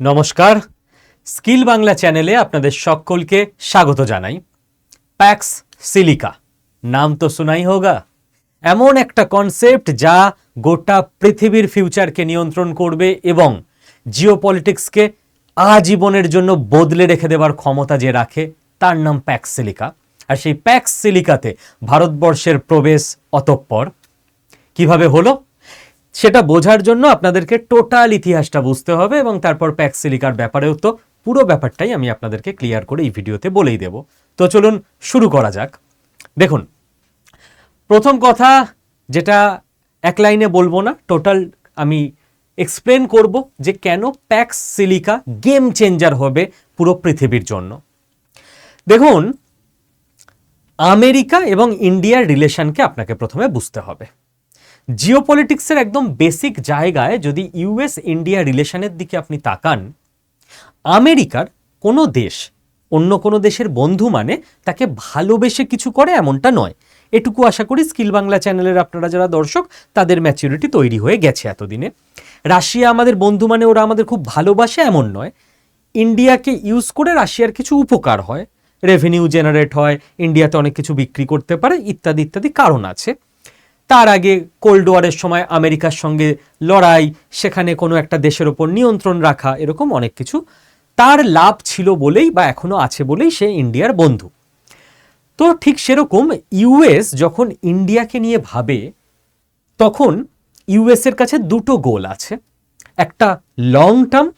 নমস্কার। স্কিল বাংলা চ্যানেলে আপনাদের সকলকে স্বাগত জানাই। Pax Silica. নাম তো শোনাই হোগা। এমন একটা কনসেপ্ট যা গোটা পৃথিবীর ফিউচারকে নিয়ন্ত্রণ করবে এবং জিওপলিটিক্সকে আজীবনের জন্য বদলে রেখে দেওয়ার ক্ষমতা যে রাখে, তার নাম প্যাক্স সিলিকা। আর সেই প্যাক্স সিলিকাতে ভারতবর্ষের প্রবেশ অতঃপর। কীভাবে হলো? সেটা বোঝার জন্য আপনাদেরকে টোটাল ইতিহাসটা বুঝতে হবে এবং তারপর প্যাক্সিলিকার ব্যাপারেও তো পুরো ব্যাপারটাই আমি আপনাদেরকে ক্লিয়ার করে এই ভিডিওতে বলেই দেব। তো চলুন শুরু করা যাক। দেখুন, প্রথম কথা যেটা এক লাইনে বলব না, টোটাল আমি এক্সপ্লেন করব যে কেন প্যাক্স সিলিকা গেম চেঞ্জার হবে পুরো পৃথিবীর জন্য। দেখুন, আমেরিকা এবং ইন্ডিয়ার রিলেশনকে আপনাকে প্রথমে বুঝতে হবে। জিওপলিটিক্সের একদম বেসিক জায়গায় যদি ইউএস ইন্ডিয়া রিলেশনের দিকে আপনি তাকান, আমেরিকার কোনো দেশ অন্য কোনো দেশের বন্ধু মানে তাকে ভালোবেসে কিছু করে এমনটা নয়। এটুকু আশা করি স্কিল বাংলা চ্যানেলের আপনারা যারা দর্শক, তাদের ম্যাচিউরিটি তৈরি হয়ে গেছে এতদিনে। রাশিয়া আমাদের বন্ধু মানে ওরা আমাদের খুব ভালোবাসে এমন নয়। ইন্ডিয়াকে ইউজ করে রাশিয়ার কিছু উপকার হয়। রেভিনিউ জেনারেট হয়, ইন্ডিয়াতে অনেক কিছু বিক্রি করতে পারে, ইত্যাদি ইত্যাদি কারণ আছে। তার আগে কোল্ড ওয়ারের সময় আমেরিকার সঙ্গে লড়াই, সেখানে কোনো একটা দেশের ওপর নিয়ন্ত্রণ রাখা, এরকম অনেক কিছু। তার লাভ ছিল বলেই বা এখনও আছে বলেই সে ইন্ডিয়ার বন্ধু। তো ঠিক সেরকম ইউএস যখন ইন্ডিয়াকে নিয়ে ভাবে, তখন ইউএসের কাছে দুটো গোল আছে। একটা লং টার্ম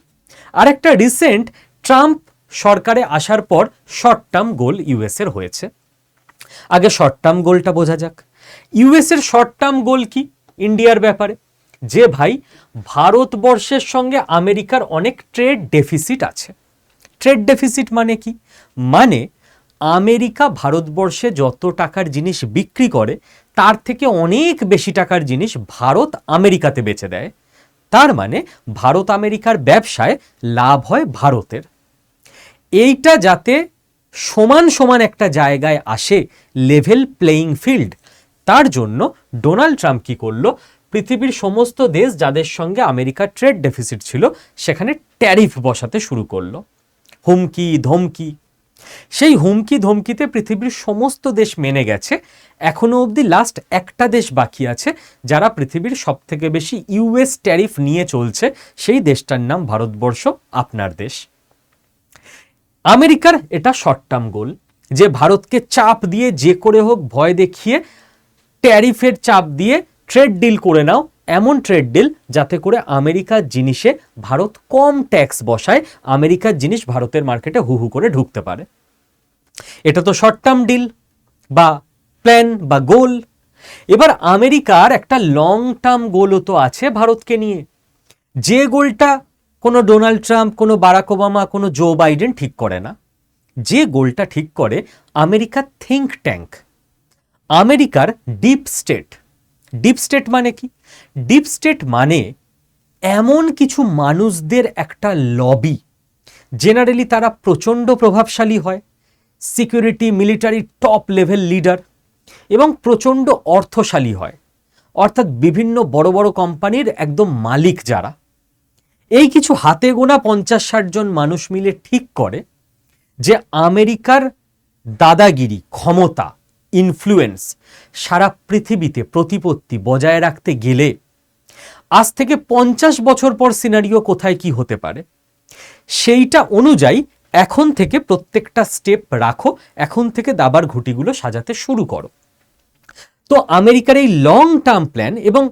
আর একটা রিসেন্ট ট্রাম্প সরকারে আসার পর শর্ট টার্ম গোল ইউএসের হয়েছে। আগে শর্ট টার্ম গোলটা বোঝা যাক। ইউএস এর শর্ট টার্ম গোল কি? ইন্ডিয়ার ব্যাপারে। যে ভাই ভারতবর্ষের সঙ্গে আমেরিকার অনেক ট্রেড ডেফিসিট আছে। ট্রেড ডেফিসিট মানে কি? মানে আমেরিকা ভারতবর্ষে যত টাকার জিনিস বিক্রি করে, তার থেকে অনেক বেশি টাকার জিনিস ভারত আমেরিকাতে বেচে দেয়। তার মানে ভারত আমেরিকার ব্যবসায় লাভ হয় ভারতের। এইটা যাতে সমান সমান একটা জায়গায় আসে লেভেল প্লেয়িং ফিল্ড তার জন্য ডোনাল্ড ট্রাম্প কি করল? পৃথিবীর সমস্ত দেশ যাদের সঙ্গে আমেরিকার ট্রেড ডেফিসিট ছিল, সেখানে ট্যারিফ বসাতে শুরু করল। হুমকি, ধমকি। সেই হুমকি, ধমকিতে পৃথিবীর সমস্ত দেশ মেনে গেছে। এখনও অবধি লাস্ট একটা দেশ বাকি আছে, যারা পৃথিবীর সব থেকে বেশি ইউএস ট্যারিফ নিয়ে চলছে। সেই দেশটার নাম ভারতবর্ষ, আপনার দেশ। আমেরিকার এটা শর্ট টার্ম গোল যে ভারতকে চাপ দিয়ে যে করে হোক ভয় দেখিয়ে ট্যারিফের চাপ দিয়ে ট্রেড ডিল করে নাও। এমন ট্রেড ডিল যাতে করে আমেরিকার জিনিসে ভারত কম ট্যাক্স বসায়, আমেরিকার জিনিস ভারতের মার্কেটে হু হু করে ঢুকতে পারে। এটা তো শর্ট টার্ম ডিল বা প্ল্যান বা গোল। এবার আমেরিকার একটা লং টার্ম গোলও তো আছে ভারতকে নিয়ে। যে গোলটা কোনো ডোনাল্ড ট্রাম্প, কোনো বারাক ওবামা, কোনো জো বাইডেন ঠিক করে না। যে গোলটা ঠিক করে আমেরিকার থিঙ্ক ট্যাঙ্ক। আমেরিকার ডিপ স্টেট ডিপ স্টেট মানে কি? ডিপ স্টেট মানে এমন কিছু মানুষদের একটা লবি জেনারেলি তারা প্রচণ্ড প্রভাবশালী হয়। Security military top level leader এবং প্রচণ্ড অর্থশালী হয়। অর্থাৎ বিভিন্ন বড় বড় কোম্পানির একদম মালিক যারা। এই কিছু হাতে গোনা পঞ্চাশ ষাট জন মানুষ মিলে ঠিক করে যে আমেরিকার দাদাগিরি, ক্ষমতা ইনফ্লুয়েন্স সারা পৃথিবীতে প্রতিপত্তি বজায় রাখতে গেলে আজ থেকে পঞ্চাশ বছর পর সিনারিও কোথায় কি হতে পারে? সেইটা অনুযায়ী এখন থেকে প্রত্যেকটা স্টেপ রাখো, এখন থেকে দাবার ঘুটিগুলো সাজাতে শুরু করো। তো আমেরিকার এই লং টার্ম প্ল্যান এবং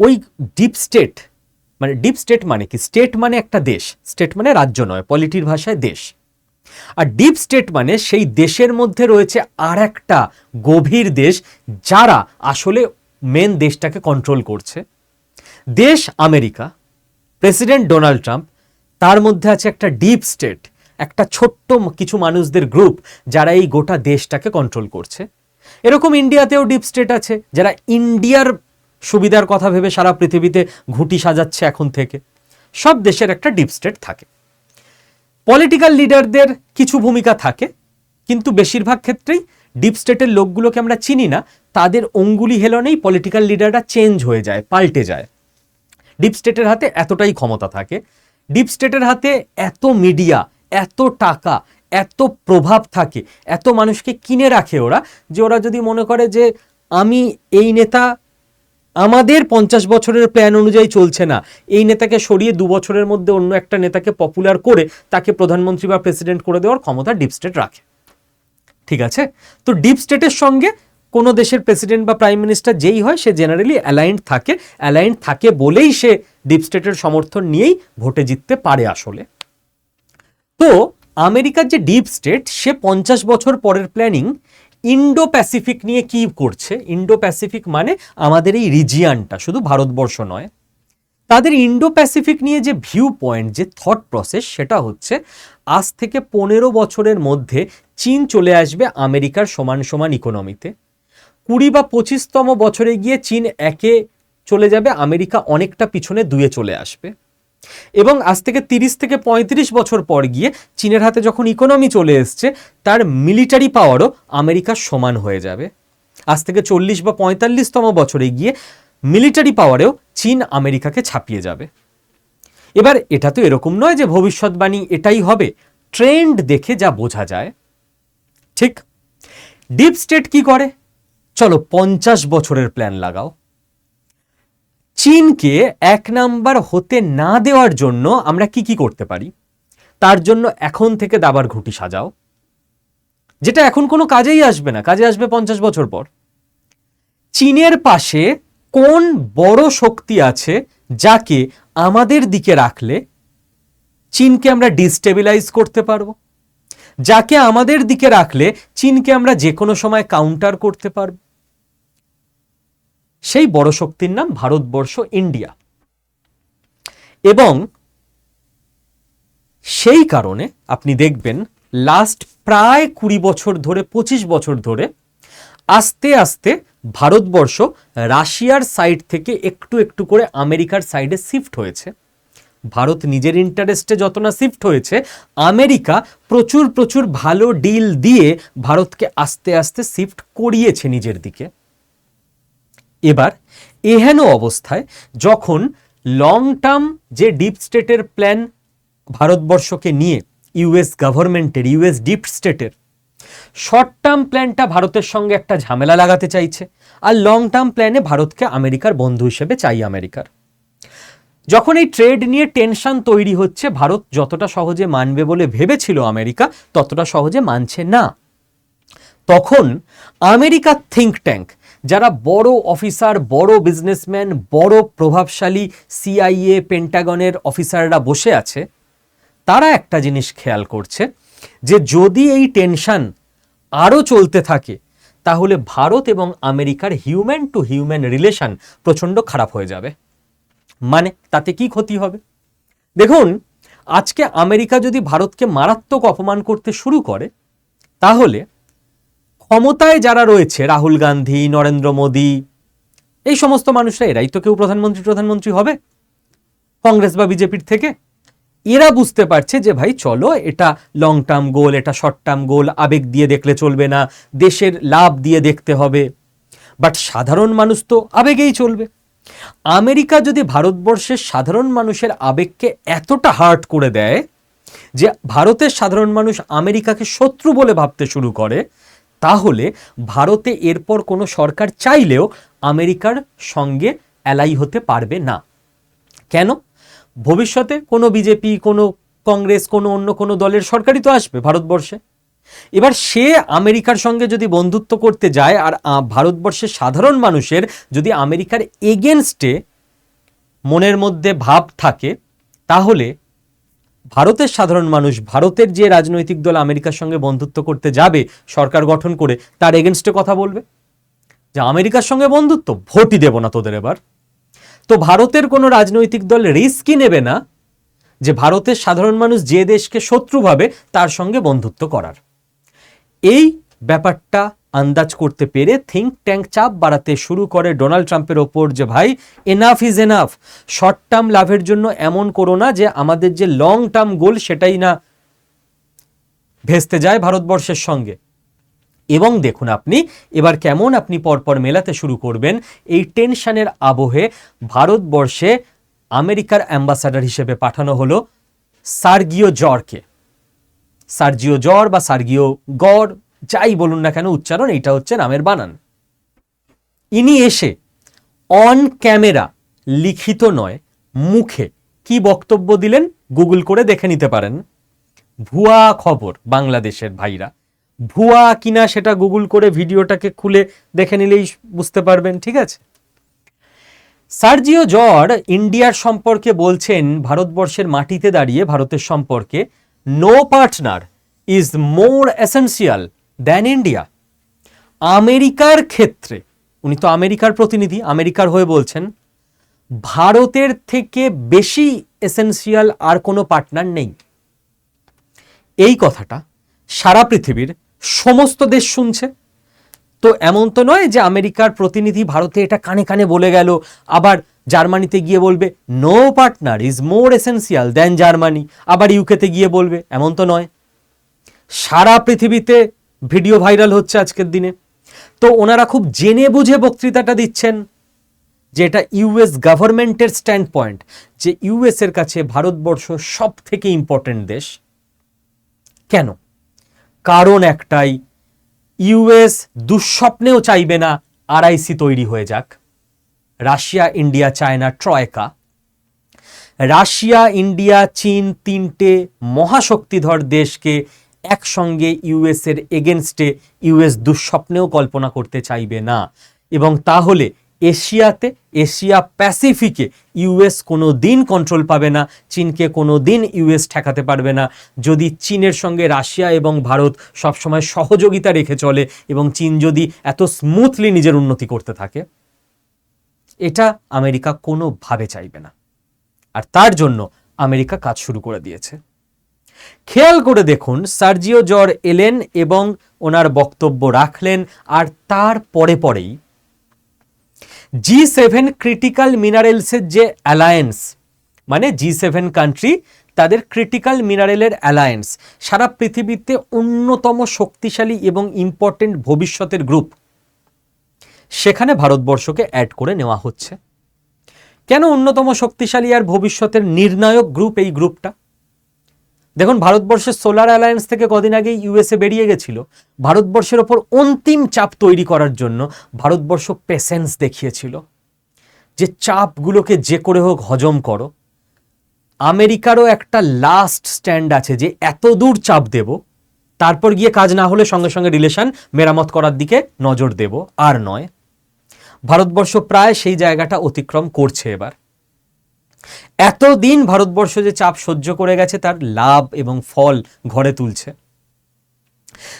ওই ডিপ স্টেট মানে ডিপ স্টেট মানে কি? স্টেট মানে একটা দেশ স্টেট মানে রাজ্য নয় পলিটির ভাষায় দেশ। আর ডিপ স্টেট মানে সেই দেশের মধ্যে রয়েছে আর একটা গভীর দেশ যারা আসলে মেন দেশটাকে কন্ট্রোল করছে। দেশ আমেরিকা প্রেসিডেন্ট ডোনাল্ড ট্রাম্প তার মধ্যে আছে একটা ডিপ স্টেট একটা ছোট্ট কিছু মানুষদের গ্রুপ যারা এই গোটা দেশটাকে কন্ট্রোল করছে। এরকম ইন্ডিয়াতেও ডিপ স্টেট আছে, যারা ইন্ডিয়ার সুবিধার কথা ভেবে সারা পৃথিবীতে ঘুঁটি সাজাচ্ছে এখন থেকে। সব দেশের একটা ডিপ স্টেট থাকে। পলিটিক্যাল লিডারদের কিছু ভূমিকা থাকে, কিন্তু বেশিরভাগ ক্ষেত্রেই ডিপ স্টেটের লোকগুলোকে আমরা চিনি না। তাদের অঙ্গুলি হেলনেই পলিটিক্যাল লিডাররা চেঞ্জ হয়ে যায়, পাল্টে যায়। ডিপ স্টেটের হাতে এতটাই ক্ষমতা থাকে। ডিপ স্টেটের হাতে এত মিডিয়া এত টাকা, এত প্রভাব থাকে, এত মানুষকে কিনে রাখে ওরা যে ওরা যদি মনে করে যে আমি এই নেতা আমাদের পঞ্চাশ বছরের প্ল্যান অনুযায়ী চলছে না। এই নেতাকে সরিয়ে দু বছরের মধ্যে অন্য একটা নেতাকে পপুলার করে তাকে প্রধানমন্ত্রী বা প্রেসিডেন্ট করে দেওয়ার ক্ষমতা ডিপ স্টেট রাখে। ঠিক আছে? তো ডিপ স্টেটের সঙ্গে কোনো দেশের প্রেসিডেন্ট বা প্রাইম মিনিস্টার যেই হয়, সে জেনারেলি অ্যালাইন্ড থাকে। অ্যালাইন্ড থাকে বলেই সে ডিপ স্টেটের সমর্থন নিয়েই ভোটে জিততে পারে আসলে। তো আমেরিকার যে ডিপ স্টেট সে পঞ্চাশ বছর পরের প্ল্যানিং ইন্ডো প্যাসিফিক নিয়ে কি করছে? ইন্ডো প্যাসিফিক মানে আমাদের এই রিজিয়ানটা শুধু ভারতবর্ষ নয়। তাদের ইন্ডো প্যাসিফিক নিয়ে যে ভিউ পয়েন্ট যে থট প্রসেস সেটা হচ্ছে আজ থেকে পনেরো বছরের মধ্যে চীন চলে আসবে আমেরিকার সমান সমান ইকোনমিতে কুড়ি বা পঁচিশতম বছরে গিয়ে চীন একে চলে যাবে, আমেরিকা অনেকটা পিছনে দুয়ে চলে আসবে। এবং আজ থেকে তিরিশ থেকে পঁয়ত্রিশ বছর পর গিয়ে চীনের হাতে যখন ইকোনমি চলে এসছে, তার মিলিটারি পাওয়ারও আমেরিকার সমান হয়ে যাবে। আজ থেকে চল্লিশ বা পঁয়তাল্লিশতম বছরে গিয়ে মিলিটারি পাওয়ারেও চীন আমেরিকাকে ছাপিয়ে যাবে। এবার এটা তো এরকম নয় যে ভবিষ্যৎবাণী এটাই হবে। ট্রেন্ড দেখে যা বোঝা যায়। ঠিক ডিপ স্টেট কি করে? চলো পঞ্চাশ বছরের প্ল্যান লাগাও। চীনকে এক নাম্বার হতে না দেওয়ার জন্য আমরা কি কি করতে পারি? তার জন্য এখন থেকে দাবার ঘুটি সাজাও। যেটা এখন কোনো কাজেই আসবে না, কাজে আসবে পঞ্চাশ বছর পর। চীনের পাশে কোন বড় শক্তি আছে যাকে আমাদের দিকে রাখলে চীনকে আমরা ডিস্টেবিলাইজ করতে পারব? যাকে আমাদের দিকে রাখলে চীনকে আমরা যে কোনো সময় কাউন্টার করতে পারব? সেই বড় শক্তির নাম ভারতবর্ষ ইন্ডিয়া। এবং সেই কারণে আপনি দেখবেন লাস্ট প্রায় কুড়ি বছর ধরে, পঁচিশ বছর ধরে আস্তে আস্তে ভারতবর্ষ রাশিয়ার সাইড থেকে একটু একটু করে আমেরিকার সাইডে শিফট হয়েছে। ভারত নিজের ইন্টারেস্টে যত না শিফট হয়েছে, আমেরিকা প্রচুর প্রচুর ভালো ডিল দিয়ে ভারতকে আস্তে আস্তে শিফট করিয়েছে নিজের দিকে। এবার এহেন অবস্থায় যখন লং টার্ম যে ডিপ স্টেটের প্ল্যান ভারতবর্ষকে নিয়ে ইউএস গভর্নমেন্টের ইউএস ডিপ স্টেটের শর্ট টার্ম প্ল্যানটা ভারতের সঙ্গে একটা ঝামেলা লাগাতে চাইছে আর লং টার্ম প্ল্যানে ভারতকে আমেরিকার বন্ধু হিসেবে চাই আমেরিকার। যখন এই ট্রেড নিয়ে টেনশন তৈরি হচ্ছে, ভারত যতটা সহজে মানবে বলে ভেবেছিল আমেরিকা, ততটা সহজে মানছে না। তখন আমেরিকার থিঙ্ক ট্যাঙ্ক যারা বড় অফিসার, বড় বিজনেসম্যান, বড় প্রভাবশালী সিআইএ পেন্টাগনের অফিসাররা বসে আছে, তারা একটা জিনিস খেয়াল করছে, যে যদি এই টেনশন আরও চলতে থাকে, তাহলে ভারত এবং আমেরিকার হিউম্যান টু হিউম্যান রিলেশন প্রচণ্ড খারাপ হয়ে যাবে। মানে তাতে কি ক্ষতি হবে? দেখুন, আজকে আমেরিকা যদি ভারতকে মারাত্মক অপমান করতে শুরু করে, তাহলে ক্ষমতায় যারা রয়েছে, রাহুল গান্ধী, নরেন্দ্র মোদী, এই সমস্ত মানুষরা, এরাই তো কেউ প্রধানমন্ত্রী প্রধানমন্ত্রী হবে। কংগ্রেস বা বিজেপির থেকে। এরা বুঝতে পারছে যে, ভাই, চলো, এটা লং টার্ম গোল এটা শর্ট টার্ম গোল আবেগ দিয়ে দেখলে চলবে না, দেশের লাভ দিয়ে দেখতে হবে। বাট সাধারণ মানুষ তো আবেগেই চলবে। আমেরিকা যদি ভারতবর্ষের সাধারণ মানুষের আবেগকে এতটা হার্ট করে দেয় যে, ভারতের সাধারণ মানুষ আমেরিকাকে শত্রু বলে ভাবতে শুরু করে তাহলে ভারতে এরপর কোনো সরকার চাইলেও আমেরিকার সঙ্গে অ্যালাই হতে পারবে না। কেন? ভবিষ্যতে কোনো বিজেপি, কোনো কংগ্রেস, কোনো অন্য কোনো দলের সরকারই তো আসবে ভারতবর্ষে। এবার সে আমেরিকার সঙ্গে যদি বন্ধুত্ব করতে যায় আর ভারতবর্ষের সাধারণ মানুষের যদি আমেরিকার এগেনস্টে মনের মধ্যে ভাব থাকে, তাহলে ভারতের সাধারণ মানুষ, ভারতের যে রাজনৈতিক দল আমেরিকার সঙ্গে বন্ধুত্ব করতে যাবে, সরকার গঠন করে তার এগেনস্টে কথা বলবে? যে আমেরিকার সঙ্গে বন্ধুত্ব, ভোটই দেব না তোদের এবার। তো ভারতের কোনো রাজনৈতিক দল রিস্কই নেবে না যে ভারতের সাধারণ মানুষ যে দেশকে শত্রু ভাবে তার সঙ্গে বন্ধুত্ব করার। এই ব্যাপারটা আন্দাজ করতে পেরে থিঙ্ক ট্যাঙ্ক চাপ বাড়াতে শুরু করে ডোনাল্ড ট্রাম্পের ওপর যে, ভাই enough is enough short term লাভের জন্য এমন করো না যে, আমাদের যে লং টার্ম গোল সেটাই না। ভেস্তে যায় ভারতবর্ষের সঙ্গে। এবং দেখুন আপনি, এবার কেমন আপনি পরপর মেলাতে শুরু করবেন এই টেনশনের আবহে ভারতবর্ষে আমেরিকার অ্যাম্বাসাডার হিসেবে পাঠানো হলো সার্গিও জরকে সার্জিও জর বা সার্গিও গড় যাই বলুন না কেন, উচ্চারণ এটা হচ্ছে নামের বানান। ইনি এসে অন ক্যামেরা লিখিত নয়, মুখে কি বক্তব্য দিলেন গুগল করে দেখে নিতে পারেন। ভুয়া খবর বাংলাদেশের ভাইরা। ভুয়া কিনা সেটা গুগল করে ভিডিওটাকে খুলে দেখে নিলেই বুঝতে পারবেন, ঠিক আছে? সার্জিও জর্ড ইন্ডিয়ার সম্পর্কে বলছেন, ভারতবর্ষের মাটিতে দাঁড়িয়ে ভারতের সম্পর্কে। No partner is more essential than India আমেরিকার ক্ষেত্রে, উনি তো আমেরিকার প্রতিনিধি, আমেরিকার হয়ে বলছেন, ভারতের থেকে বেশি এসেন্সিয়াল আর কোনো পার্টনার নেই। এই কথাটা সারা পৃথিবীর সমস্ত দেশ শুনছে। তো এমন তো নয় যে আমেরিকার প্রতিনিধি ভারতে এটা কানে কানে বলে গেল, আবার জার্মানিতে গিয়ে বলবে no partner is more essential than Germany আবার ইউকেতে গিয়ে বলবে, এমন তো নয়। সারা পৃথিবীতে ভিডিও ভাইরাল হচ্ছে আজকের দিনে। তো ওনারা খুব জেনে বুঝে বক্তৃতাটা দিচ্ছেন যে এটা ইউএস গভর্নমেন্টের স্ট্যান্ড পয়েন্ট যে ইউএস এর কাছে ভারতবর্ষ সব থেকে ইম্পর্টেন্ট দেশ। কেন? কারণ একটাই ইউএস দুঃস্বপ্নেও চাইবে না আরআইসি তৈরি হয়ে যাক। Russia, India, China, troika. Russia, India, চীন তিনটে মহাশক্তিধর দেশকে একসঙ্গে ইউএস এর এগেনস্টে ইউএস দুঃস্বপ্নেও কল্পনা করতে চাইবে না। এবং তাহলে এশিয়াতে, এশিয়া প্যাসিফিকে ইউএস কোনো দিন কন্ট্রোল পাবে না, চীনকে কোনো দিন ইউএস ঠেকাতে পারবে না। যদি চীনের সঙ্গে রাশিয়া এবং ভারত সবসময় সহযোগিতা রেখে চলে এবং চীন যদি এত স্মুথলি নিজের উন্নতি করতে থাকে, এটা আমেরিকা কোনোভাবে চাইবে না। আর তার জন্য আমেরিকা কাজ শুরু করে দিয়েছে। খেয়াল করে দেখুন, সার্জিও জর এলেন এবং ওনার বক্তব্য রাখলেন, আর তার পরে পরেই জি সেভেন ক্রিটিক্যাল মিনারেলসের যে অ্যালায়েন্স মানে জি সেভেন কান্ট্রি তাদের ক্রিটিক্যাল মিনারেলের অ্যালায়েন্স সারা পৃথিবীতে অন্যতম শক্তিশালী এবং ইম্পর্টেন্ট ভবিষ্যতের গ্রুপ সেখানে ভারতবর্ষকে অ্যাড করে নেওয়া হচ্ছে। কেন অন্যতম শক্তিশালী আর ভবিষ্যতের নির্ণায়ক গ্রুপ এই গ্রুপটা দেখুন, ভারতবর্ষের সোলার অ্যালায়েন্স থেকে কদিন আগে ইউএসএ বেরিয়ে গেছিল। ভারতবর্ষের ওপর অন্তিম চাপ তৈরি করার জন্য ভারতবর্ষ পেশেন্স দেখিয়েছিল যে চাপগুলোকে যে করে হোক হজম করো। আমেরিকারও একটা লাস্ট স্ট্যান্ড আছে যে এত দূর চাপ দেব, তারপর গিয়ে কাজ না হলে সঙ্গে সঙ্গে রিলেশন মেরামত করার দিকে নজর দেব, আর নয়। ভারতবর্ষ প্রায় সেই জায়গাটা অতিক্রম করছে এবার। এতদিন ভারতবর্ষ যে চাপ সহ্য করে গেছে, তার লাভ এবং ফল ঘরে তুলছে।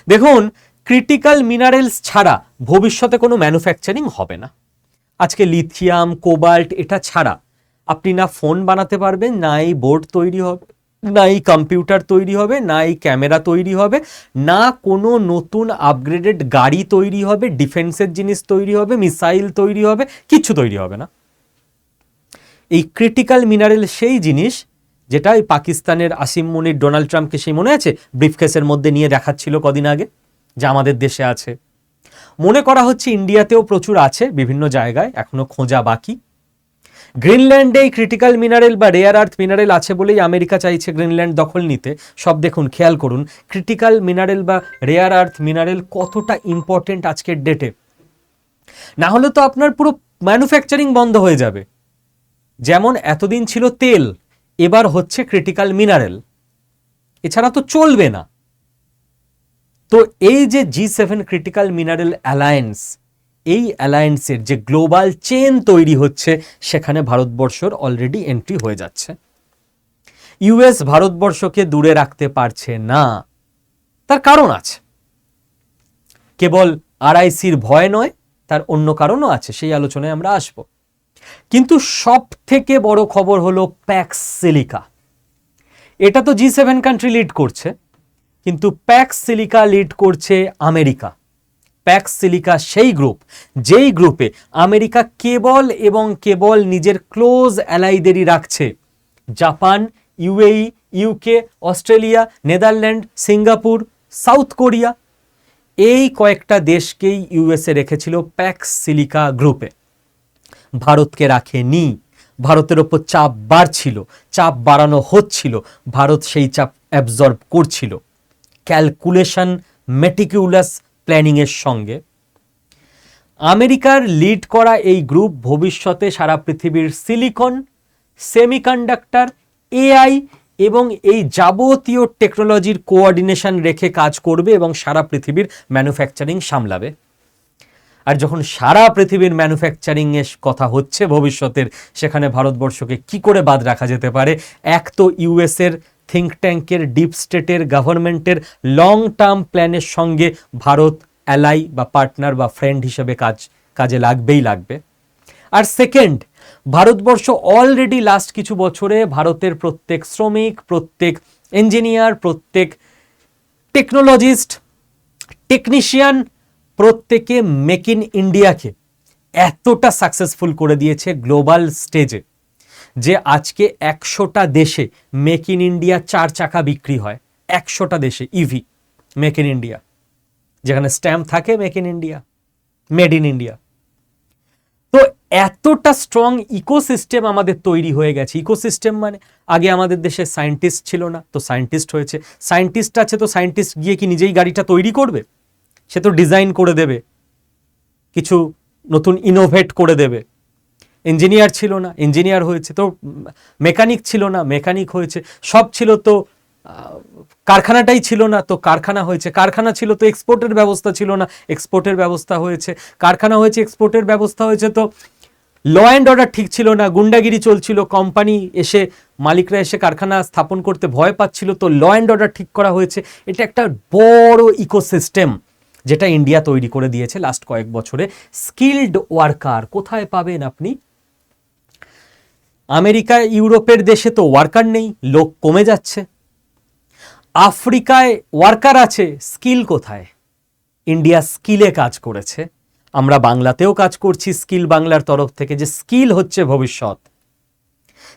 দেখুন ক্রিটিক্যাল মিনারেলস ছাড়া ভবিষ্যতে কোনো ম্যানুফ্যাকচারিং হবে না। আজকে লিথিয়াম কোবাল্ট এটা ছাড়া আপনি না ফোন বানাতে পারবেন, না এই বোর্ড তৈরি হবে, না এই কম্পিউটার তৈরি হবে, না এই ক্যামেরা তৈরি হবে, না কোনো নতুন আপগ্রেডেড গাড়ি তৈরি হবে ডিফেন্সের জিনিস তৈরি হবে মিসাইল তৈরি হবে, কিচ্ছু তৈরি হবে না। এই ক্রিটিক্যাল মিনারেল সেই জিনিস যেটা ওই পাকিস্তানের আসিম মুনির ডোনাল্ড ট্রাম্পকে সেই মনে আছে? ব্রিফকেসের মধ্যে নিয়ে দেখাচ্ছিল কদিন আগে, যা আমাদের দেশে আছে। মনে করা হচ্ছে ইন্ডিয়াতেও প্রচুর আছে, বিভিন্ন জায়গায় এখনও খোঁজা বাকি। গ্রিনল্যান্ডে এই ক্রিটিক্যাল মিনারেল বা রেয়ার আর্থ মিনারেল আছে বলেই আমেরিকা চাইছে গ্রিনল্যান্ড দখল নিতে। সব দেখুন, খেয়াল করুন ক্রিটিক্যাল মিনারেল বা রেয়ার আর্থ মিনারেল কতটা ইম্পর্টেন্ট আজকের ডেটে না হলে তো আপনার পুরো ম্যানুফ্যাকচারিং বন্ধ হয়ে যাবে। যেমন এতদিন ছিল তেল, এবার হচ্ছে ক্রিটিক্যাল মিনারেল এছাড়া তো চলবে না। তো এই যে G seven critical mineral alliance এই অ্যালায়েন্সের যে গ্লোবাল চেন তৈরি হচ্ছে, সেখানে ভারতবর্ষর অলরেডি এন্ট্রি হয়ে যাচ্ছে। ইউএস ভারতবর্ষকে দূরে রাখতে পারছে না। তার কারণ আছে। কেবল আরআইসির ভয় নয়, তার অন্য কারণও আছে, সেই আলোচনায় আমরা আসব। কিন্তু সব থেকে বড় খবর হলো প্যাক্স সিলিকা। এটা তো জি সেভেন কান্ট্রি লিড করছে, কিন্তু প্যাক্স সিলিকা লিড করছে আমেরিকা। প্যাক্স সিলিকা সেই গ্রুপ যেই গ্রুপে আমেরিকা কেবল এবং কেবল নিজের ক্লোজ অ্যালাইদেরই রাখছে। Japan, UAE, UK, Australia, Netherland, Singapore, South Korea, এই কয়েকটা দেশকেই ইউএসএ রেখেছিল প্যাক্স সিলিকা গ্রুপে ভারতকে রাখেনি। ভারতের ওপর চাপ বাড়ছিল, চাপ বাড়ানো হচ্ছিল, ভারত সেই চাপ অ্যাবজর্ব করছিল। ক্যালকুলেশন মেটিকিউলাস প্ল্যানিংয়ের সঙ্গে। আমেরিকার লিড করা এই গ্রুপ ভবিষ্যতে সারা পৃথিবীর সিলিকন সেমিকন্ডাক্টর এআই এবং এই যাবতীয় টেকনোলজির কোঅর্ডিনেশন রেখে কাজ করবে এবং সারা পৃথিবীর ম্যানুফ্যাকচারিং সামলাবে। আর যখন সারা পৃথিবীর ম্যানুফ্যাকচারিং এর কথা হচ্ছে ভবিষ্যতের, সেখানে ভারতবর্ষকে কি করে বাদ রাখা যেতে পারে? এক তো ইউএস এর থিঙ্ক ট্যাঙ্কের ডিপ স্টেটের গভর্নমেন্টের লং টার্ম প্ল্যানের সঙ্গে ভারত অ্যালাই বা পার্টনার বা ফ্রেন্ড হিসেবে কাজ, কাজে লাগবেই লাগবে। আর সেকেন্ড ভারতবর্ষ অলরেডি লাস্ট কিছু বছরে ভারতের প্রত্যেক শ্রমিক, প্রত্যেক ইঞ্জিনিয়ার প্রত্যেক টেকনোলজিস্ট টেকনিশিয়ান প্রত্যেকে মেক ইন ইন্ডিয়াকে এতটা সাকসেসফুল করে দিয়েছে গ্লোবাল স্টেজে যে আজকে একশোটা দেশে মেক ইন ইন্ডিয়া চার চাকা বিক্রি হয়। একশোটা দেশে ইভি মেক ইন ইন্ডিয়া। যেখানে স্ট্যাম্প থাকে make in India, made in India. তো এতটা স্ট্রং ইকোসিস্টেম আমাদের তৈরি হয়ে গেছে। ইকোসিস্টেম মানে আগে আমাদের দেশে সায়েন্টিস্ট ছিল না, তো সায়েন্টিস্ট হয়েছে। সায়েন্টিস্ট আছে তো সায়েন্টিস্ট গিয়ে কি নিজেই গাড়িটা তৈরি করবে? সে তো ডিজাইন করে দেবে। কিছু নতুন ইনোভেট করে দেবে। ইঞ্জিনিয়ার ছিল না ইঞ্জিনিয়ার হয়েছে, তো মেকানিক ছিল না মেকানিক হয়েছে, সব ছিল তো কারখানাটাই ছিল না, তো কারখানা হয়েছে। কারখানা ছিল তো এক্সপোর্টের ব্যবস্থা ছিল না এক্সপোর্টের ব্যবস্থা হয়েছে। কারখানা হয়েছে এক্সপোর্টের ব্যবস্থা হয়েছে, তো ল অ্যান্ড অর্ডার ঠিক ছিল না, গুন্ডাগিরি চলছিল কোম্পানি এসে, মালিকরা এসে কারখানা স্থাপন করতে ভয় পাচ্ছিল, তো ল অ্যান্ড অর্ডার ঠিক করা হয়েছে। এটা একটা বড় ইকোসিস্টেম যেটা ইন্ডিয়া তৈরি করে দিয়েছে লাস্ট কয়েক বছরে। স্কিল্ড ওয়ার্কার কোথায় পাবেন আপনি? আমেরিকা, ইউরোপের দেশে তো ওয়ার্কার নেই, লোক কমে যাচ্ছে। আফ্রিকায় ওয়ার্কার আছে স্কিল কোথায়? ইন্ডিয়া স্কিলে কাজ করেছে। আমরা বাংলাতেও কাজ করছি স্কিল বাংলার তরফ থেকে যে স্কিল হচ্ছে ভবিষ্যৎ।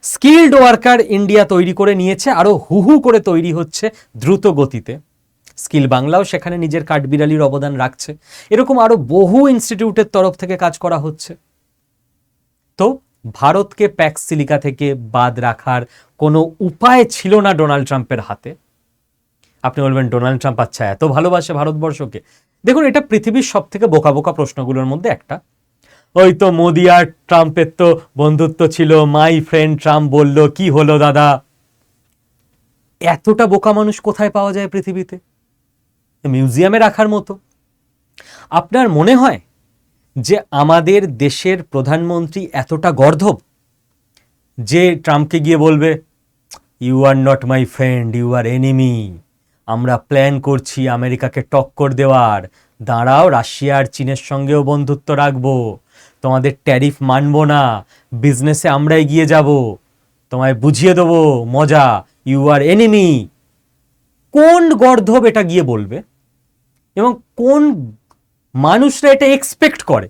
স্কিল্ড ওয়ার্কার ইন্ডিয়া তৈরি করে নিয়েছে আরও হুহু করে তৈরি হচ্ছে দ্রুত গতিতে। স্কিল বাংলাও সেখানে নিজের কাঠবিড়ালির অবদান রাখছে। এরকম আরও বহু ইনস্টিটিউটের তরফ থেকে কাজ করা হচ্ছে। তো ভারতকে প্যাক্স সিলিকা থেকে বাদ রাখার কোনো উপায় ছিল না ডোনাল্ড ট্রাম্পের হাতে? আপনি বলবেন, ডোনাল্ড ট্রাম্প আচ্ছা এত ভালোবাসে ভারতবর্ষকে? দেখুন, এটা পৃথিবীর সব থেকে বোকা বোকা প্রশ্নগুলোর মধ্যে একটা। ওই তো মোদি আর ট্রাম্পের তো বন্ধুত্ব ছিল, মাই ফ্রেন্ড ট্রাম্প বলল, কি হলো দাদা? এতটা বোকা মানুষ কোথায় পাওয়া যায় পৃথিবীতে? মিউজিয়ামে রাখার মতো। আপনার মনে হয় যে আমাদের দেশের প্রধানমন্ত্রী এতটা গর্ধব? যে ট্রাম্পকে গিয়ে বলবে you are not my friend you are enemy আমরা প্ল্যান করছি আমেরিকাকে টক্কর দেওয়ার। দাঁড়াও, রাশিয়া আর চীনের সঙ্গেও বন্ধুত্ব রাখব। তোমাদের ট্যারিফ মানব না। বিজনেসে আমরা এগিয়ে যাব। তোমায় বুঝিয়ে দেবো, মজা ইউ আর এনিমি কোন গর্ধব এটা গিয়ে বলবে? এবং কোন মানুষরা এটা এক্সপেক্ট করে?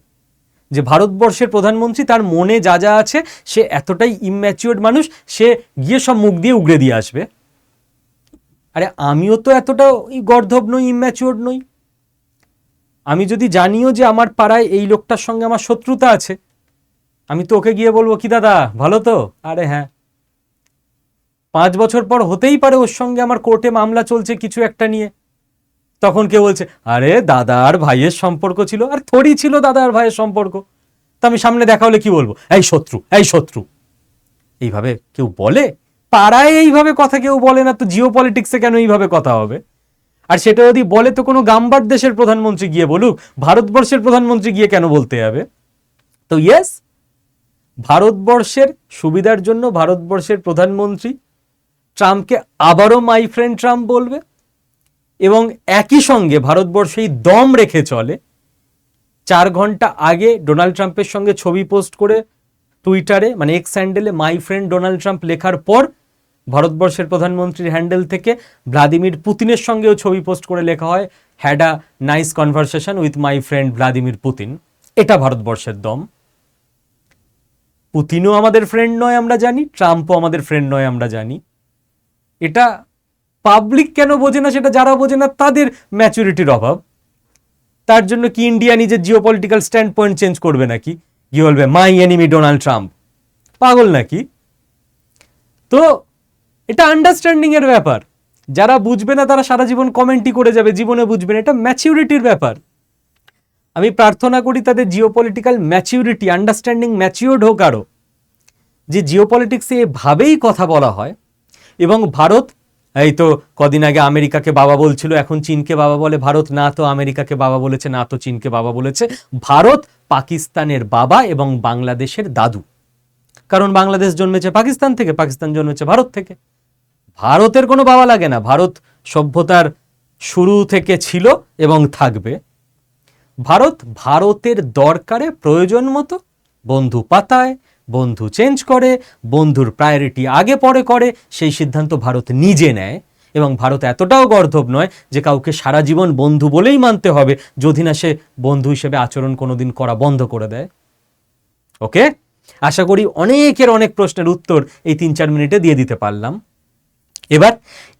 যে ভারতবর্ষের প্রধানমন্ত্রী তার মনে যা যা আছে, সে এতটাই ইম্যাচিওর্ড মানুষ, সে গিয়ে সব মুখ দিয়ে উগড়ে দিয়ে আসবে। আরে আমিও তো এতটা গর্ধব নই ইম্যাচিওর্ড নই। আমি যদি জানিও যে আমার পাড়ায় এই লোকটার সঙ্গে আমার শত্রুতা আছে, আমি তো ওকে গিয়ে বলব, কি দাদা, ভালো তো? আরে হ্যাঁ। পাঁচ বছর পর হতেই পারে ওর সঙ্গে আমার কোর্টে মামলা চলছে কিছু একটা নিয়ে। তখন কেউ বলছে, আরে, দাদা আর ভাইয়ের সম্পর্ক ছিল, আর থোড়ি ছিল দাদা আর ভাইয়ের সম্পর্ক। তো আমি সামনে দেখা হলে কি বলব? এই শত্রু এই শত্রু। এইভাবে কেউ বলে? পাড়ায় এইভাবে কথা কেউ বলে না, তো জিও পলিটিক্সে কেন এইভাবে কথা হবে? আর সেটা যদি বলে, তো কোনো গাম্বার দেশের প্রধানমন্ত্রী গিয়ে বলুক, ভারতবর্ষের প্রধানমন্ত্রী গিয়ে কেন বলতে হবে তো ইয়েস ভারতবর্ষের সুবিধার জন্য ভারতবর্ষের প্রধানমন্ত্রী ট্রাম্পকে আবারও মাই ফ্রেন্ড ট্রাম্প বলবে এবং একই সঙ্গে ভারতবর্ষেই দম রেখে চলে। চার ঘণ্টা আগে ডোনাল্ড ট্রাম্পের সঙ্গে ছবি পোস্ট করে টুইটারে মানে এক্স হ্যান্ডেলে মাই ফ্রেন্ড ডোনাল্ড ট্রাম্প লেখার পর ভারতবর্ষের প্রধানমন্ত্রীর হ্যান্ডেল থেকে ভ্লাদিমির পুতিনের সঙ্গেও ছবি পোস্ট করে লেখা হয় had a nice conversation with my friend Vladimir Putin. এটা ভারতবর্ষের দম। পুতিনও আমাদের ফ্রেন্ড নয় আমরা জানি, ট্রাম্পও আমাদের ফ্রেন্ড নয় আমরা জানি। এটা পাবলিক কেন বোঝে না, সেটা যারা বোঝে না, তাদের ম্যাচুরিটির অভাব। তার জন্য কি ইন্ডিয়া নিজের Jio political stand point change করবে নাকি? কি বলবে? মাই এনিমি ডোনাল্ড ট্রাম্প পাগল নাকি? তো এটা আন্ডারস্ট্যান্ডিং এর ব্যাপার। যারা বুঝবে না, তারা সারা জীবন কমেন্টই করে যাবে, জীবনে বুঝবে না, এটা ম্যাচিউরিটির ব্যাপার। আমি প্রার্থনা করি তাদের Jio political maturity understanding matured হোক আরও যে জিও পলিটিক্সে এভাবেই কথা বলা হয় এবং ভারত, এই তো কদিন আগে আমেরিকাকে বাবা বলছিল, এখন চীনকে বাবা বলে, ভারত না তো আমেরিকাকে বাবা বলেছে, না তো চীনকে বাবা বলেছে। ভারত পাকিস্তানের বাবা এবং বাংলাদেশের দাদু। কারণ বাংলাদেশ জন্মেছে পাকিস্তান থেকে, পাকিস্তান জন্মেছে ভারত থেকে। ভারতের কোনো বাবা লাগে না, ভারত সভ্যতার শুরু থেকে ছিল এবং থাকবে। ভারত ভারতের দরকারে প্রয়োজন মতো বন্ধু পাতায় বন্ধু চেঞ্জ করে, বন্ধুর প্রায়োরিটি আগে পরে করে, সেই সিদ্ধান্ত ভারত নিজে নেয়। এবং ভারত এতটাও গর্ধব নয় যে কাউকে সারা জীবন বন্ধু বলেই মানতে হবে, যদি না সে বন্ধু হিসেবে আচরণ কোনোদিন করা বন্ধ করে দেয়। ওকে? আশা করি অনেকের অনেক প্রশ্নের উত্তর এই তিন চার মিনিটে দিয়ে দিতে পারলাম। এবার,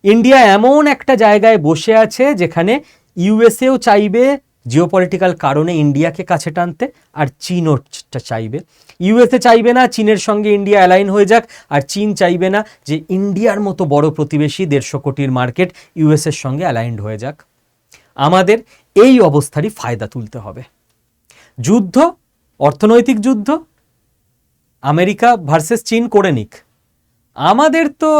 ইন্ডিয়া এমন একটা জায়গায় বসে আছে যেখানে ইউএসএও চাইবে জিওপলিটিক্যাল কারণে ইন্ডিয়াকে কাছে টানতে, আর চীনও চাইবে। ইউএসএ চাইবে না, চীনের সঙ্গে ইন্ডিয়া অ্যালাইন হয়ে যাক, আর চীন চাইবে না যে ইন্ডিয়ার মতো বড় প্রতিবেশী দেড়শো কোটির মার্কেট ইউএসএর সঙ্গে অ্যালাইন্ড হয়ে যাক। আমাদের এই অবস্থারই ফায়দা তুলতে হবে। যুদ্ধ, অর্থনৈতিক যুদ্ধ, আমেরিকা ভার্সেস চীন করে নিক। আমাদের তো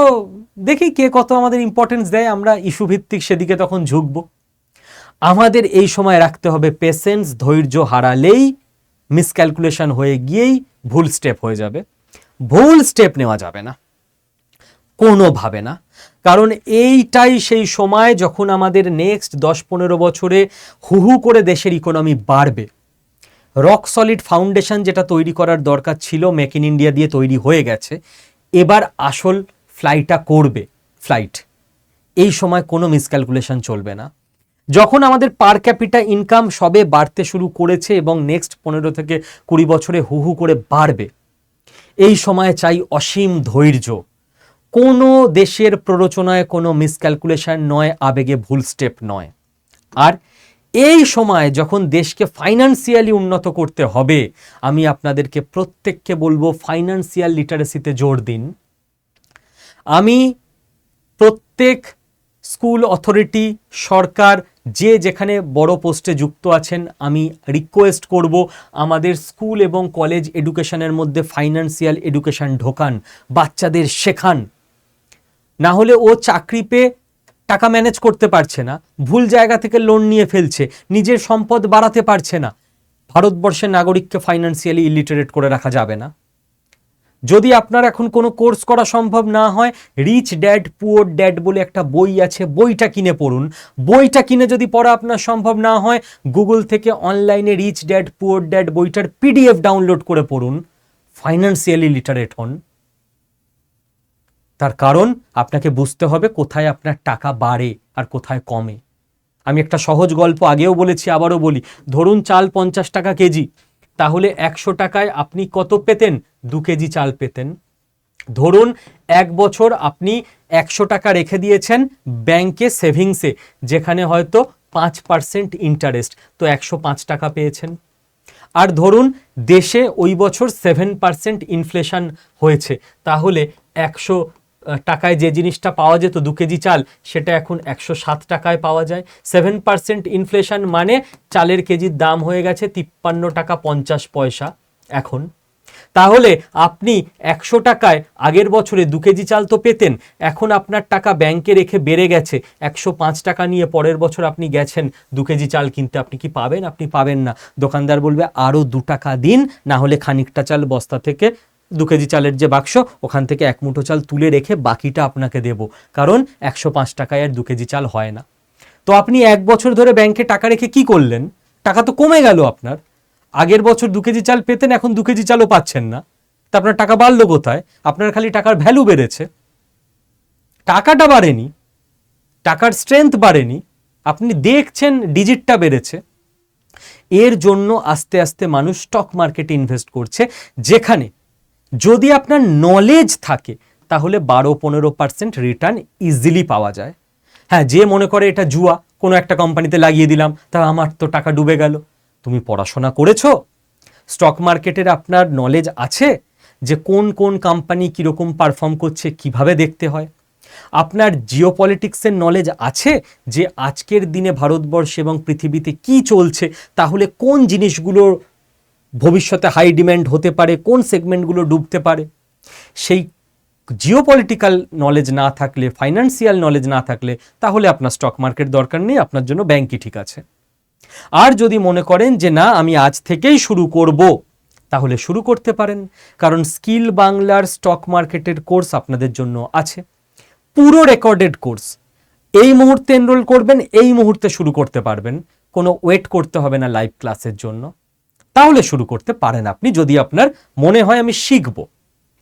দেখি কে কত আমাদের ইম্পর্টেন্স দেয়, আমরা ইস্যু ভিত্তিক সেদিকে তখন ঝুঁকবো। আমাদের এই সময় রাখতে হবে পেশেন্স ধৈর্য হারালেই মিসক্যালকুলেশন হয়ে গিয়েই ভুল স্টেপ হয়ে যাবে। ভুল স্টেপ নেওয়া যাবে না। কোনোভাবে না। কারণ এইটাই সেই সময় যখন আমাদের নেক্সট দশ পনেরো বছরে হুহু করে দেশের ইকোনমি বাড়বে। রক সলিড ফাউন্ডেশন যেটা তৈরি করার দরকার ছিল মেক ইন ইন্ডিয়া দিয়ে তৈরি হয়ে গেছে, এবার আসল ফ্লাইটটা করবে। ফ্লাইট এই সময় কোনো মিসক্যালকুলেশন চলবে না। যখন আমাদের পার ক্যাপিটা ইনকাম সবে বাড়তে শুরু করেছে এবং নেক্সট পনেরো থেকে কুড়ি বছরে হু হু করে বাড়বে, এই সময় চাই অসীম ধৈর্য। কোনো দেশের প্ররোচনায় কোনো মিসক্যালকুলেশন নয়, আবেগে ভুল স্টেপ নয়। আর এই সময় যখন দেশকে ফাইন্যান্সিয়ালি উন্নত করতে হবে, আমি আপনাদেরকে প্রত্যেককে বলব ফাইন্যান্সিয়াল লিটারেসিতে জোর দিন। আমি প্রত্যেক স্কুল অথরিটি সরকার যে যেখানে বড় পোস্টে যুক্ত আছেন, আমি রিকোয়েস্ট করব আমাদের স্কুল এবং কলেজ এডুকেশনের মধ্যে ফাইন্যান্সিয়াল এডুকেশন ঢোকান, বাচ্চাদের শেখান। না হলে ও চাকরি পেয়ে টাকা ম্যানেজ করতে পারছে না, ভুল জায়গা থেকে লোন নিয়ে ফেলছে, নিজের সম্পদ বাড়াতে পারছে না। ভারতবর্ষের নাগরিককে ফাইন্যান্সিয়ালি ইলিটারেট করে রাখা যাবে না। যদি আপনার এখন কোনো কোর্স করা সম্ভব না হয় রিচ ড্যাড পুয়ার ড্যাড বলে একটা বই আছে, বইটা কিনে পড়ুন। বইটা কিনে যদি পড়া আপনার সম্ভব না হয় গুগল থেকে অনলাইনে রিচ ড্যাড পুয়ার ড্যাড বইটার পিডিএফ ডাউনলোড করে পড়ুন। ফাইন্যান্সিয়ালি লিটারেট হন। তার কারণ, আপনাকে বুঝতে হবে কোথায় আপনার টাকা বাড়ে আর কোথায় কমে। আমি একটা সহজ গল্প আগেও বলেছি, আবারও বলি। ধরুন চাল পঞ্চাশ টাকা কেজি। তাহলে একশো টাকায় আপনি কত পেতেন? দু কেজি চাল পেতেন। ধরুন, এক বছর আপনি একশো টাকা রেখে দিয়েছেন ব্যাংকে সেভিংসে, যেখানে হয়তো পাঁচ পার্সেন্ট ইন্টারেস্ট, তো একশো পাঁচ টাকা পেয়েছেন। আর ধরুন, দেশে ওই বছর সেভেন পার্সেন্ট ইনফ্লেশন হয়েছে, তাহলে একশো টাকায় যে জিনিসটা পাওয়া যেত, দু কেজি চাল, সেটা এখন একশো সাত টাকায় পাওয়া যায়। সেভেন পার্সেন্ট ইনফ্লেশন মানে চালের কেজির দাম হয়ে গেছে তিপ্পান্ন টাকা পঞ্চাশ পয়সা এখন। তাহলে আপনি একশো টাকায় আগের বছরে দু কেজি চাল তো পেতেন, এখন আপনার টাকা ব্যাংকে রেখে বেড়ে গেছে। একশো পাঁচ টাকা নিয়ে পরের বছর আপনি গেছেন, দু কেজি চাল কিনতে আপনি কি পাবেন? আপনি পাবেন না। দোকানদার বলবে আরও দু টাকা দিন, না হলে খানিকটা চাল বস্তা থেকে দু কেজি চালের যে বাক্স, ওখান থেকে এক মুঠো চাল তুলে রেখে বাকিটা আপনাকে দেব। কারণ একশো পাঁচ টাকায় আর দু কেজি চাল হয় না। তো আপনি এক বছর ধরে ব্যাংকে টাকা রেখে কি করলেন? টাকা তো কমে গেল আপনার। আগের বছর দু কেজি চাল পেতেন, এখন দু কেজি চালও পাচ্ছেন না। তা আপনার টাকা বাড়লো কোথায়? আপনার খালি টাকার ভ্যালু বেড়েছে। টাকাটা বাড়েনি, টাকার স্ট্রেংথ বাড়েনি, আপনি দেখছেন ডিজিটটা বেড়েছে। এর জন্য আস্তে আস্তে মানুষ স্টক মার্কেটে ইনভেস্ট করছে। যেখানে যদি আপনার নলেজ থাকে, তাহলে বারো পনেরো পার্সেন্ট রিটার্ন ইজিলি পাওয়া যায়। হ্যাঁ যে মনে করে এটা জুয়া, কোনো একটা কোম্পানিতে লাগিয়ে দিলাম, তা আমার তো টাকা ডুবে গেল। তুমি পড়াশোনা করেছ? স্টক মার্কেটের আপনার নলেজ আছে যে কোন কোন কোম্পানি কীরকম পারফর্ম করছে, কীভাবে দেখতে হয়? আপনার জিও পলিটিক্সের নলেজ আছে যে আজকের দিনে ভারতবর্ষে এবং পৃথিবীতে কি চলছে? তাহলে কোন জিনিসগুলোর ভবিষ্যতে হাই ডিম্যান্ড হতে পারে? কোন সেগমেন্টগুলো ডুবতে পারে? সেই জিও পলিটিক্যাল নলেজ না থাকলে ফাইন্যান্সিয়াল নলেজ না থাকলে, তাহলে আপনার স্টক মার্কেট দরকার নেই, আপনার জন্য ব্যাংকই ঠিক আছে। আর যদি মনে করেন যে না, আমি আজ থেকেই শুরু করব, তাহলে শুরু করতে পারেন। কারণ স্কিল বাংলার স্টক মার্কেটের কোর্স আপনাদের জন্য আছে। পুরো রেকর্ডেড কোর্স। এই মুহূর্তে এনরোল করবেন, এই মুহূর্তে শুরু করতে পারবেন। কোনো ওয়েট করতে হবে না লাইভ ক্লাসের জন্য। তাহলে শুরু করতে পারেন আপনি, যদি আপনার মনে হয় আমি শিখব।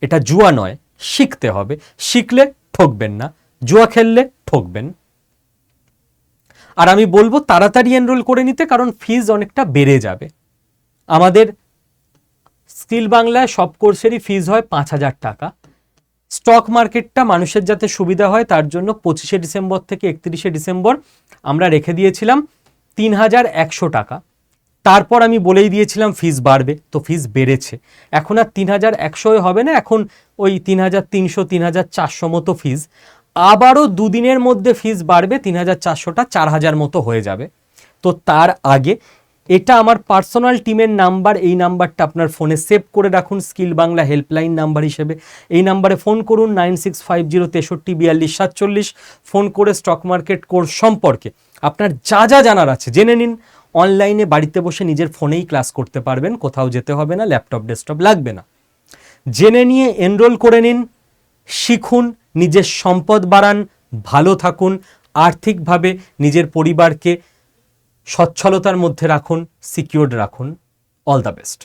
এটা জুয়া নয়, শিখতে হবে। শিখলে ঠকবেন না, জুয়া খেললে ঠকবেন। আর আমি বলব তাড়াতাড়ি এনরোল করে নিতে, কারণ ফিজ অনেকটা বেড়ে যাবে। আমাদের স্কিল বাংলায় সব কোর্সেরই ফিজ হয় পাঁচ হাজার টাকা। স্টক মার্কেটটা মানুষের যাতে সুবিধা হয়, তার জন্য পঁচিশে ডিসেম্বর থেকে একত্রিশে ডিসেম্বর আমরা রেখে দিয়েছিলাম তিন হাজার একশো টাকা। তারপর আমি বলেই দিয়েছিলাম ফিজ বাড়বে, তো ফিজ বেড়েছে। এখন আর তিন হাজার একশোই হবে না, এখন ওই তিন হাজার তিনশো, তিন হাজার চারশো মতো ফিস আবারও দুদিনের মধ্যে ফিস বাড়বে তিন হাজার চারশোটা চার হাজার মতো হয়ে যাবে। তো তার আগে এটা আমার পার্সোনাল টিমের নাম্বার এই নাম্বারটা আপনার ফোনে সেভ করে রাখুন স্কিল বাংলা হেল্পলাইন নাম্বার হিসেবে। এই নাম্বারে ফোন করুন নাইন সিক্স ফাইভ জিরো তেষট্টি বিয়াল্লিশ সাতচল্লিশ ফোন করে স্টক মার্কেট কোর্স সম্পর্কে। আপনার যা যা জানার আছে জেনে নিন। অনলাইনে বাড়িতে বসে নিজের ফোনেই ক্লাস করতে পারবেন, কোথাও যেতে হবে না ল্যাপটপ ডেস্কটপ লাগবে না। জেনে নিয়ে এনরোল করে নিন। শিখুন, নিজের সম্পদ বাড়ান, ভালো থাকুন, আর্থিকভাবে নিজের পরিবারকে সচ্ছলতার মধ্যে রাখুন সিকিউরড রাখুন। All the best